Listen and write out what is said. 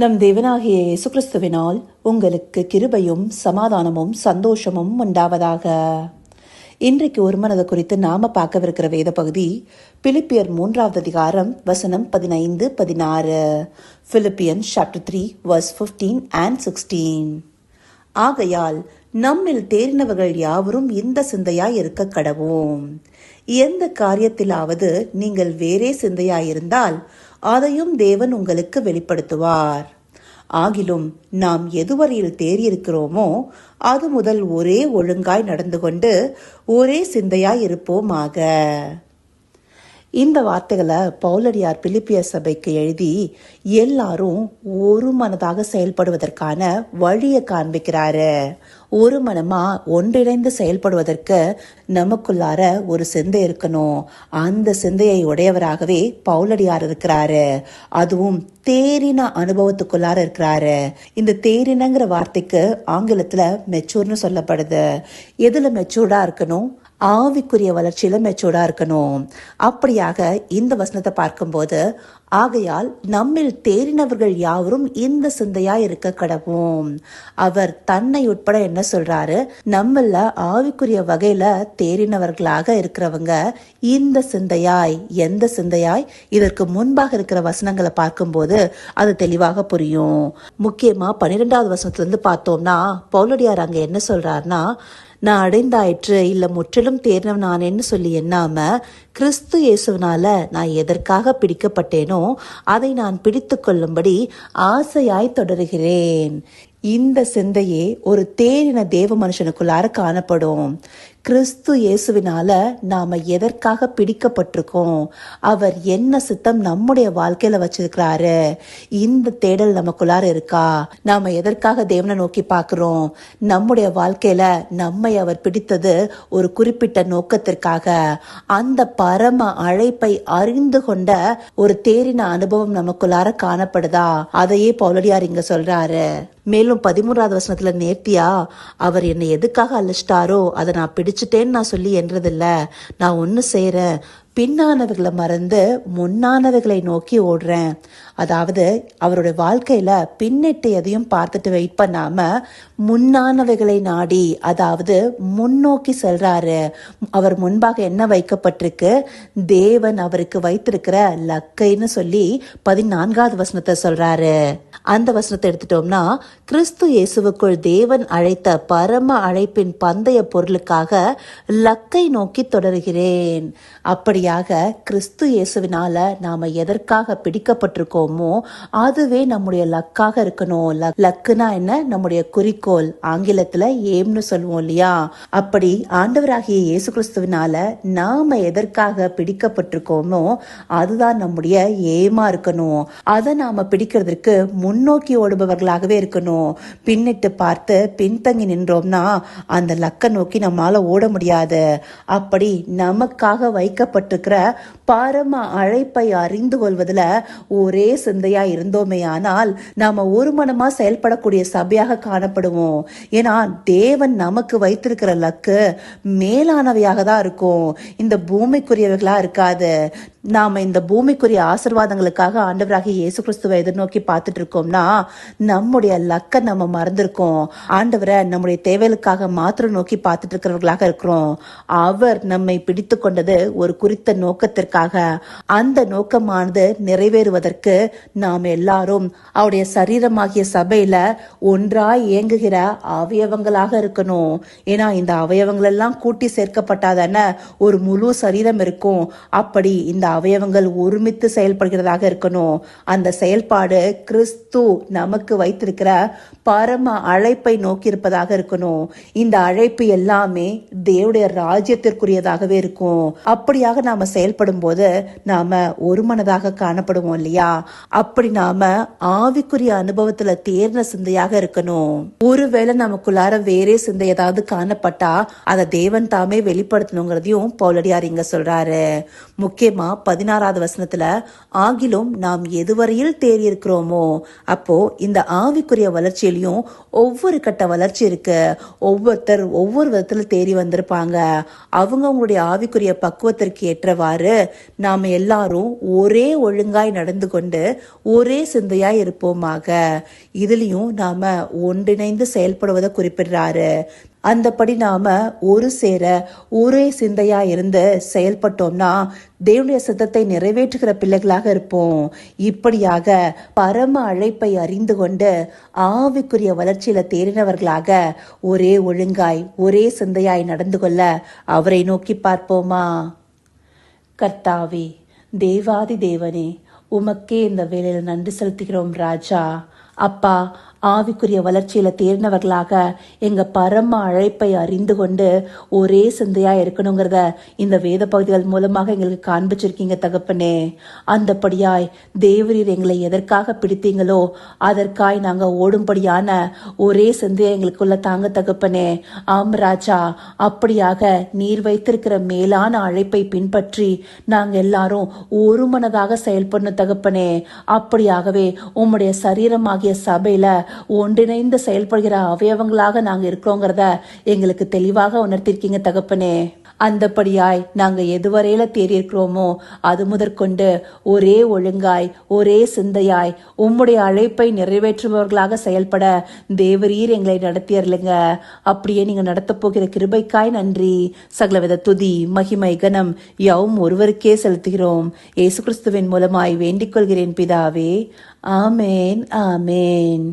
நம் தேவனாகிய இயேசு கிறிஸ்துவினால் உங்களுக்கு கிருபையும் சமாதானமும் சந்தோஷமும் உண்டாவதாக. இன்றைக்கு ஒரு மனதை குறித்து நாம பார்க்கவிருக்கிற வேத பகுதி பிலிப்பியர் மூன்றாவது அதிகாரம் வசனம் பதினைந்து பதினாறு. Philippian chapter three verse fifteen and sixteen ஆகையால் நம்மில் தேறினவர்கள் யாவரும் இந்த சிந்தையாய் இருக்க கடவோம். எந்த காரியத்திலாவது நீங்கள் வேறே சிந்தையாயிருந்தால் அதையும் தேவன் உங்களுக்கு வெளிப்படுத்துவார். ஆகிலும் நாம் எதுவரையில் தேறியிருக்கிறோமோ அது முதல் ஒரே ஒழுங்காய் நடந்து கொண்டு ஒரே சிந்தையாய் இருப்போமாக. இந்த வார்த்தைகளை பவுலடியார் பிலிப்பிய சபைக்கு எழுதி எல்லாரும் ஒரு மனதாக செயல்படுவதற்கான வழியை காண்பிக்கிறாரு. ஒரு மனமா ஒன்றிணைந்து செயல்படுவதற்கு நமக்குள்ளார ஒரு சிந்தை இருக்கணும். அந்த சிந்தையை உடையவராகவே பவுலடியார் இருக்கிறாரு. அதுவும் தேரின அனுபவத்துக்குள்ளார இருக்கிறாரு. இந்த தேரினங்கிற வார்த்தைக்கு ஆங்கிலத்துல மெச்சூர்னு சொல்லப்படுது. எதுல மெச்சூர்டா இருக்கணும்? ஆவிக்குரிய வளர்ச்சியில மெச்சூர்டா இருக்கணும். அப்படியாக இந்த வசனத்தை பார்க்கும்போது ஆகையால் நம்மில் தேறினவர்கள் யாவரும் இந்த சிந்தையா இருக்க கடவும். அவர் தன்னை உட்பட என்ன சொல்றாரு? நம்மள ஆவிக்குரிய வகையில தேறினவர்களாக இருக்கிறவங்க இந்த சிந்தையாய் எந்த சிந்தையாய்? இதற்கு முன்பாக இருக்கிற வசனங்களை பார்க்கும்போது அது தெளிவாக புரியும். முக்கியமா பன்னிரெண்டாவது வசனத்துல இருந்து பார்த்தோம்னா பவுலடியார் அங்க என்ன சொல்றாருன்னா நான் அடைந்தாயிற்று இல்ல முற்றிலும் தேர்ந்தவன் நானேன்னு சொல்லி எண்ணாம கிறிஸ்து இயேசுனால நான் எதற்காக பிடிக்கப்பட்டேனோ அதை நான் பிடித்து கொள்ளும்படி ஆசையாய் தொடருகிறேன். இந்த சிந்தையே ஒரு தேரின தேவ மனுஷனுக்குள்ளார காணப்படும். கிறிஸ்து இயேசுவினால நாம எதற்காக பிடிக்கப்பட்டிருக்கோம்? அவர் என்ன சித்தம் நம்முடைய வாழ்க்கையில வச்சிருக்கிறாரு? இந்த தேடல் நமக்குள்ளார இருக்கா? நாம எதற்காக தேவனை நோக்கி பார்க்கிறோம்? நம்முடைய வாழ்க்கையில நம்மை அவர் பிடித்தது ஒரு குறிப்பிட்ட நோக்கத்திற்காக. அந்த பரம அழைப்பை அறிந்து கொண்ட ஒரு தேரின அனுபவம் நமக்குள்ளார காணப்படுதா? அதையே பவுலடியார் இங்க சொல்றாரு. மேலும் பதிமூன்றாவது வசனத்துல நேர்த்தியா அவர் என்னை எதுக்காக அழிச்சிட்டாரோ அதை நான் பிடிச்சிட்டேன்னு நான் சொல்லி என்றதில்ல. நான் ஒன்று செய்கிறேன் பின்னானவைகளை மறந்து முன்னானவைகளை நோக்கி ஓடுறேன். அதாவது அவரோட வாழ்க்கையில் பின்னிட்டு எதையும் பார்த்துட்டு வெயிட் பண்ணாமல் முன்னானவைகளை நாடி அதாவது முன்னோக்கி செல்கிறாரு அவர் முன்பாக என்ன வைக்கப்பட்டிருக்கு? தேவன் அவருக்கு வைத்திருக்கிற லக்கைன்னு சொல்லி பதினான்காவது வசனத்தை சொல்கிறாரு அந்த வசனத்தை எடுத்துட்டோம்னா கிறிஸ்து இயேசுவுக்குள் தேவன் அழைத்த பரம அழைப்பின் பந்தய பொருளுக்காக லக்கை நோக்கி தொடர்கிறேன். அப்படியாக கிறிஸ்து இயேசுவினால நாம எதற்காக பிடிக்கப்பட்டிருக்கோமோ அதுவே நம்முடைய லக்காக இருக்கணும். லக்- லக்குனா என்ன? நம்முடைய குறிக்கோள். ஆங்கிலத்துல ஏம்னு சொல்லுவோம் இல்லையா? அப்படி ஆண்டவராகிய இயேசு கிறிஸ்துவினால நாம எதற்காக பிடிக்கப்பட்டிருக்கோமோ அதுதான் நம்முடைய ஏமா இருக்கணும். அதை நாம பிடிக்கிறதுக்கு முன் முன்னோக்கி ஓடுபவர்களாகவே இருக்கணும். பின்னிட்டு பார்த்து பின்தங்கி நின்றோம்னா அந்த லக்கை நோக்கி நம்மளால ஓட முடியாது. அப்படி நமக்காக வைக்கப்பட்டிருக்கிற பரம அழைப்பை அறிந்து கொள்வதில் ஒரே சிந்தையா இருந்தோமே ஆனால் நாம ஒரு மனமா செயல்படக்கூடிய சபையாக காணப்படுவோம். ஏன்னா தேவன் நமக்கு வைத்திருக்கிற லக்கு மேலானவையாக தான் இருக்கும். இந்த பூமிக்குரியவர்களா இருக்காது. நாம இந்த பூமிக்குரிய ஆசிர்வாதங்களுக்காக ஆண்டவராக இயேசு கிறிஸ்துவை எதிர்நோக்கி பார்த்துட்டு இருக்கோம்னா நம்முடைய லக்க நம்ம மறந்திருக்கோம். ஆண்டவரை நம்முடைய தேவைகளுக்காக மாத்திரம் நோக்கி பார்த்துட்டு இருக்கிறவர்களாக இருக்கிறோம். அவர் நம்மை பிடித்து கொண்டது ஒரு குறித்த நோக்கத்திற்காக. அந்த நோக்கமானது நிறைவேறுவதற்கு நாம் எல்லாரும் அவருடைய சரீரமாகிய சபையில ஒன்றாய் இயங்குகிற அவயவங்களாக இருக்கணும். ஏன்னா இந்த அவயவங்கள் எல்லாம் கூட்டி சேர்க்கப்பட்டாதான ஒரு முழு சரீரம் இருக்கும். அப்படி இந்த அவயவங்கள் ஒருமித்து செயல்படுகிறதாக இருக்கணும். அந்த செயல்பாடு கிறிஸ்து நமக்கு வைத்திருக்கிற பரம அழைப்பை நோக்கி இருப்பதாக இருக்கணும். இந்த அழைப்பு எல்லாமே தேவடைய ராஜ்யத்திற்குரியதாகவே இருக்கும். அப்படியாக நாம செயல்படும் போது நாம ஒரு மனதாக காணப்படுவோம் இல்லையா? அப்படி நாம ஆவிக்குரிய அனுபவத்துல தேர்ந்த சிந்தையாக இருக்கணும். ஒருவேளை நமக்குள்ளார வேறே சிந்தை ஏதாவது காணப்பட்டா அதை தேவன் தாமே வெளிப்படுத்தணுங்கிறதையும் பவுலடியார் இங்க சொல்றாரு. முக்கியமா பதினாறாவது வசனத்துல ஆகிலும் நாம் எதுவரையில் தேறியிருக்கிறோமோ அப்போ இந்த ஆவிக்குரிய வளர்ச்சியிலையும் ஒவ்வொரு கட்ட வளர்ச்சி இருக்கு. ஒவ்வொருத்தர் ஒவ்வொரு விதத்துல தேறி வந்திருப்பாங்க. அவங்க அவங்களுடைய ஆவிக்குரிய பக்குவத்திற்கு ஏற்றவாறு நாம் எல்லாரும் ஒரே ஒழுங்காய் நடந்து கொண்டு ஒரே சிந்தையாய் இருப்போமாக. இதுலயும் நாம ஒன்றிணைந்து செயல்படுவதை குறிப்பிடுறாரு. அந்தபடி நாம ஒரு சேர ஒரே சிந்தையா இருந்து செயல்பட்டோம்னா தேவனுடைய சித்தத்தை நிறைவேற்றுகிற பிள்ளைகளாக இருப்போம். இப்படியாக பரம அழைப்பை அறிந்து கொண்டு ஆவிக்குரிய வளர்ச்சியில தேறினவர்களாக ஒரே ஒழுங்காய் ஒரே சிந்தையாய் நடந்து கொள்ள அவரை நோக்கி பார்ப்போமா? கர்த்தாவே தேவாதி தேவனே உமக்கே இந்த வேலையில் நன்றி செலுத்துகிறோம் ராஜா. அப்பா ஆவிக்குரிய வளர்ச்சியில் தேர்ந்தவர்களாக எங்கள் பரம அழைப்பை அறிந்து கொண்டு ஒரே சிந்தையாக இருக்கணுங்கிறத இந்த வேத பகுதிகள் மூலமாக எங்களுக்கு காண்பிச்சிருக்கீங்க தகப்பனே. அந்தபடியாய் தேவரீர் எங்களை எதற்காக பிடித்தீங்களோ அதற்காய் நாங்கள் ஓடும்படியான ஒரே சிந்தையை எங்களுக்குள்ள தாங்க தகப்பனே. ஆம் ராஜா அப்படியாக நீர் வைத்திருக்கிற மேலான அழைப்பை பின்பற்றி நாங்கள் எல்லாரும் ஒரு மனதாக செயல்படணும் தகப்பனே. அப்படியாகவே உம்முடைய சரீரமாகிய சபையில ஒன்றிணைந்து செயல்படுகிற அவயவங்களாக நாங்கள் இருக்கிறோங்கிறத எங்களுக்கு தெளிவாக உணர்த்திருக்கீங்க தகப்பனே. அந்தபடியாய் நாங்க எதுவரையில தேறியிருக்கிறோமோ அது முதற்கொண்டு ஒரே ஒழுங்காய் ஒரே சிந்தையாய் உம்முடைய அழைப்பை நிறைவேற்றுபவர்களாக செயல்பட தேவரீர் எங்களை நடத்தியர்லுங்க அப்படியே நீங்க நடத்தப் போகிற கிருபைக்காய் நன்றி. சகலவித துதி மகிமை கனம் யாவும் ஒருவருக்கே செலுத்துகிறோம். இயேசு கிறிஸ்துவின் மூலமாய் வேண்டிக் கொள்கிறேன் பிதாவே. ஆமேன் ஆமேன்.